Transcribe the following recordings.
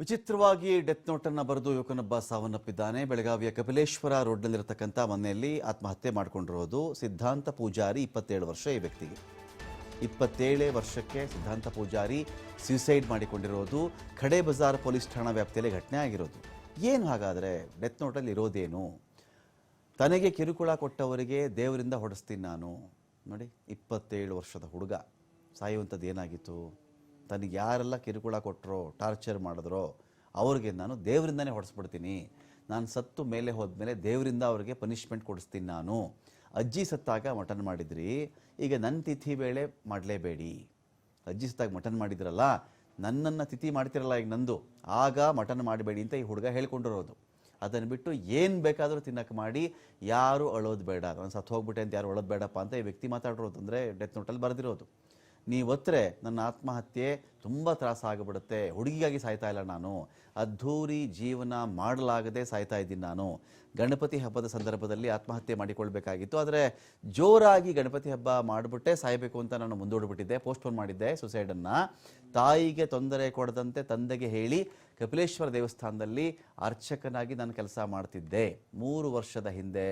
ವಿಚಿತ್ರವಾಗಿ ಡೆತ್ ನೋಟನ್ನು ಬರೆದು ಯುವಕನೊಬ್ಬ ಸಾವನ್ನಪ್ಪಿದ್ದಾನೆ. ಬೆಳಗಾವಿಯ ಕಪಿಲೇಶ್ವರ ರೋಡ್ನಲ್ಲಿರತಕ್ಕಂಥ ಮನೆಯಲ್ಲಿ ಆತ್ಮಹತ್ಯೆ ಮಾಡಿಕೊಂಡಿರೋದು ಸಿದ್ಧಾಂತ ಪೂಜಾರಿ ಇಪ್ಪತ್ತೇಳು ವರ್ಷ ಈ ವ್ಯಕ್ತಿಗೆ. ಇಪ್ಪತ್ತೇಳೇ ವರ್ಷಕ್ಕೆ ಸಿದ್ಧಾಂತ ಪೂಜಾರಿ ಸ್ಯೂಸೈಡ್ ಮಾಡಿಕೊಂಡಿರೋದು ಖಡೆ ಬಜಾರ್ ಪೊಲೀಸ್ ಠಾಣಾ ವ್ಯಾಪ್ತಿಯಲ್ಲಿ ಘಟನೆ ಆಗಿರೋದು. ಏನು ಹಾಗಾದರೆ ಡೆತ್ ನೋಟಲ್ಲಿ ಇರೋದೇನು? ತನಗೆ ಕಿರುಕುಳ ಕೊಟ್ಟವರಿಗೆ ದೇವರಿಂದ ಹೊಡೆಸ್ತೀನಿ ನಾನು. ನೋಡಿ, ಇಪ್ಪತ್ತೇಳು ವರ್ಷದ ಹುಡುಗ. ಸಾಯುವಂಥದ್ದು ಏನಾಗಿತ್ತು? ತನಗೆ ಯಾರೆಲ್ಲ ಕಿರುಕುಳ ಕೊಟ್ಟರೋ ಟಾರ್ಚರ್ ಮಾಡಿದ್ರೋ, ಅವ್ರಿಗೆ ನಾನು ದೇವರಿಂದನೇ ಹೊಡೆಸ್ಬಿಡ್ತೀನಿ. ನಾನು ಸತ್ತು ಮೇಲೆ ಹೋದ್ಮೇಲೆ ದೇವರಿಂದ ಅವ್ರಿಗೆ ಪನಿಷ್ಮೆಂಟ್ ಕೊಡಿಸ್ತೀನಿ ನಾನು. ಅಜ್ಜಿ ಸತ್ತಾಗ ಮಟನ್ ಮಾಡಿದ್ರಿ. ಈಗ ನನ್ನ ತಿಥಿ ವೇಳೆ ಮಾಡಲೇಬೇಡಿ. ಅಜ್ಜಿ ಸತ್ತಾಗ ಮಟನ್ ಮಾಡಿದ್ರಲ್ಲ, ನನ್ನನ್ನು ತಿಥಿ ಮಾಡ್ತಿರಲ್ಲ ಈಗ ನಂದು. ಆಗ ಮಟನ್ ಮಾಡಬೇಡಿ ಅಂತ ಈ ಹುಡುಗ ಹೇಳ್ಕೊಂಡಿರೋದು. ಅದನ್ನು ಬಿಟ್ಟು ಏನು ಬೇಕಾದರೂ ತಿನ್ನಕ್ಕೆ ಮಾಡಿ, ಯಾರು ಅಳೋದು ಬೇಡ. ನಾನು ಸತ್ತು ಹೋಗ್ಬಿಟ್ಟೆ ಅಂತ ಯಾರು ಅಳೋದು ಬೇಡಪ್ಪ ಅಂತ ಈ ವ್ಯಕ್ತಿ ಮಾತಾಡಿರೋದು. ಅಂದರೆ ಡೆತ್ ನೋಟಲ್ಲಿ ಬರೆದಿರೋದು. ನೀವು ಒತ್ತರೆ ನನ್ನ ಆತ್ಮಹತ್ಯೆ ತುಂಬ ತ್ರಾಸ ಆಗಿಬಿಡುತ್ತೆ. ಹುಡುಗಿಗಾಗಿ ಸಾಯ್ತಾ ಇಲ್ಲ ನಾನು. ಅದ್ಧೂರಿ ಜೀವನ ಮಾಡಲಾಗದೆ ಸಾಯ್ತಾ ಇದ್ದೀನಿ ನಾನು. ಗಣಪತಿ ಹಬ್ಬದ ಸಂದರ್ಭದಲ್ಲಿ ಆತ್ಮಹತ್ಯೆ ಮಾಡಿಕೊಳ್ಬೇಕಾಗಿತ್ತು. ಆದರೆ ಜೋರಾಗಿ ಗಣಪತಿ ಹಬ್ಬ ಮಾಡಿಬಿಟ್ಟೆ ಸಾಯಬೇಕು ಅಂತ ನಾನು ಮುಂದೂಡ್ಬಿಟ್ಟಿದ್ದೆ, ಪೋಸ್ಟ್ಪೋನ್ ಮಾಡಿದ್ದೆ ಸುಸೈಡನ್ನು. ತಾಯಿಗೆ ತೊಂದರೆ ಕೊಡದಂತೆ ತಂದೆಗೆ ಹೇಳಿ ಕಪಿಲೇಶ್ವರ ದೇವಸ್ಥಾನದಲ್ಲಿ ಅರ್ಚಕನಾಗಿ ನಾನು ಕೆಲಸ ಮಾಡ್ತಿದ್ದೆ. ಮೂರು ವರ್ಷದ ಹಿಂದೆ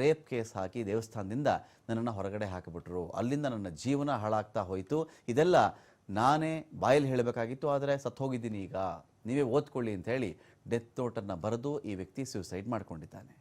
ರೇಪ್ ಕೇಸ್ ಹಾಕಿ ದೇವಸ್ಥಾನದಿಂದ ನನ್ನನ್ನು ಹೊರಗಡೆ ಹಾಕಿಬಿಟ್ರು. ಅಲ್ಲಿಂದ ನನ್ನ ಜೀವನ ಹಾಳಾಗ್ತಾ ಹೋಯಿತು. ಇದೆಲ್ಲ ನಾನೇ ಬಾಯಲ್ಲಿ ಹೇಳಬೇಕಾಗಿತ್ತು, ಆದರೆ ಸತ್ತು ಹೋಗಿದ್ದೀನಿ ಈಗ. ನೀವೇ ಓದ್ಕೊಳ್ಳಿ ಅಂತ ಹೇಳಿ, ಡೆತ್ ನೋಟನ್ನು ಬರೆದು ಈ ವ್ಯಕ್ತಿ ಸ್ಯೂಸೈಡ್ ಮಾಡ್ಕೊಂಡಿದ್ದಾನೆ.